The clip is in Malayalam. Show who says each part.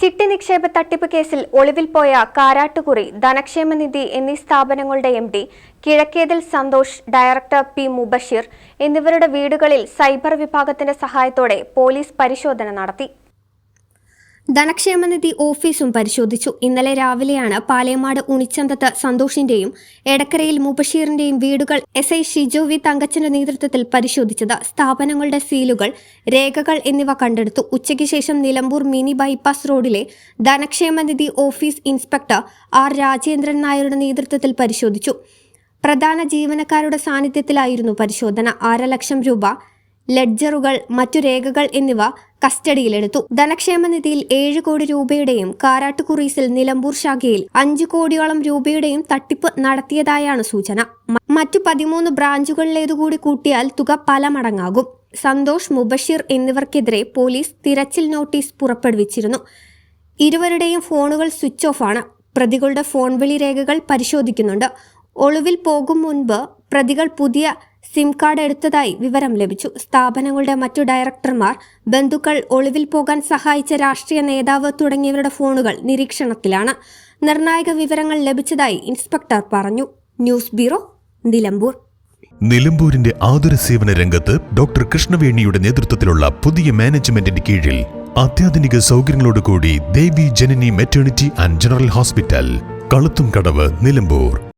Speaker 1: ചിട്ടി നിക്ഷേപ തട്ടിപ്പ് കേസിൽ ഒളിവിൽ പോയ കാരാട്ടുകുറി ധനക്ഷേമനിധി എന്നീ സ്ഥാപനങ്ങളുടെ M D Kizhakkethil Santhosh director P Mubasheer എന്നിവരുടെ വീടുകളിൽ സൈബർ വിഭാഗത്തിന്റെ സഹായത്തോടെ പോലീസ് പരിശോധന നടത്തി. ധനക്ഷേമനിധി ഓഫീസും പരിശോധിച്ചു. ഇന്നലെ രാവിലെയാണ് പാലേമാട് ഉണിച്ചന്തത്ത് സന്തോഷിന്റെയും എടക്കരയിൽ മുബഷീറിന്റെയും വീടുകൾ എസ് ഐ ഷിജോ വി തങ്കച്ചന്റെ നേതൃത്വത്തിൽ പരിശോധിച്ചത്. സ്ഥാപനങ്ങളുടെ സീലുകൾ രേഖകൾ എന്നിവ കണ്ടെടുത്തു. ഉച്ചയ്ക്ക് ശേഷം നിലമ്പൂർ മിനി ബൈപ്പാസ് റോഡിലെ ധനക്ഷേമനിധി ഓഫീസ് ഇൻസ്പെക്ടർ ആർ രാജേന്ദ്രൻ നായരുടെ നേതൃത്വത്തിൽ പരിശോധിച്ചു. പ്രധാന ജീവനക്കാരുടെ സാന്നിധ്യത്തിലായിരുന്നു പരിശോധന. അര ലക്ഷം രൂപ ലെഡ്ജറുകൾ മറ്റു രേഖകൾ എന്നിവ കസ്റ്റഡിയിലെടുത്തു. ധനക്ഷേമ നിധിയിൽ ഏഴ് കോടി രൂപയുടെയും കാരാട്ടുകുറീസിൽ നിലമ്പൂർ ശാഖയിൽ അഞ്ചു കോടിയോളം രൂപയുടെയും തട്ടിപ്പ് നടത്തിയതായാണ് സൂചന. മറ്റു പതിമൂന്ന് ബ്രാഞ്ചുകളിലേതുകൂടി കൂട്ടിയാൽ തുക പല മടങ്ങാകും. സന്തോഷ് മുബഷീർ എന്നിവർക്കെതിരെ പോലീസ് തിരച്ചിൽ നോട്ടീസ് പുറപ്പെടുവിച്ചിരുന്നു. ഇരുവരുടെയും ഫോണുകൾ സ്വിച്ച് ഓഫ് ആണ് പ്രതികളുടെ ഫോൺ വിളി രേഖകൾ പരിശോധിക്കുന്നുണ്ട്. ഒളിവിൽ പോകും മുൻപ് പ്രതികൾ പുതിയ സിം കാർഡ് എടുത്തതായി വിവരം ലഭിച്ചു. സ്ഥാപനങ്ങളുടെ മറ്റു ഡയറക്ടർമാർ ബന്ധുക്കൾ ഒളിവിൽ പോകാൻ സഹായിച്ച രാഷ്ട്രീയ നേതാവ് തുടങ്ങിയവരുടെ ഫോണുകൾ നിരീക്ഷണത്തിലാണ്. നിർണായക വിവരങ്ങൾ ലഭിച്ചതായി ഇൻസ്പെക്ടർ പറഞ്ഞു. News bureau Nilambur.
Speaker 2: നിലമ്പൂരിന്റെ ആതുര സേവന രംഗത്ത് ഡോക്ടർ കൃഷ്ണവേണിയുടെ നേതൃത്വത്തിലുള്ള പുതിയ മാനേജ്മെന്റിന്റെ കീഴിൽ അത്യാധുനിക സൗകര്യങ്ങളോടുകൂടി Devi Janani maternity and general hospital കളുത്തും കടവ് നിലമ്പൂർ.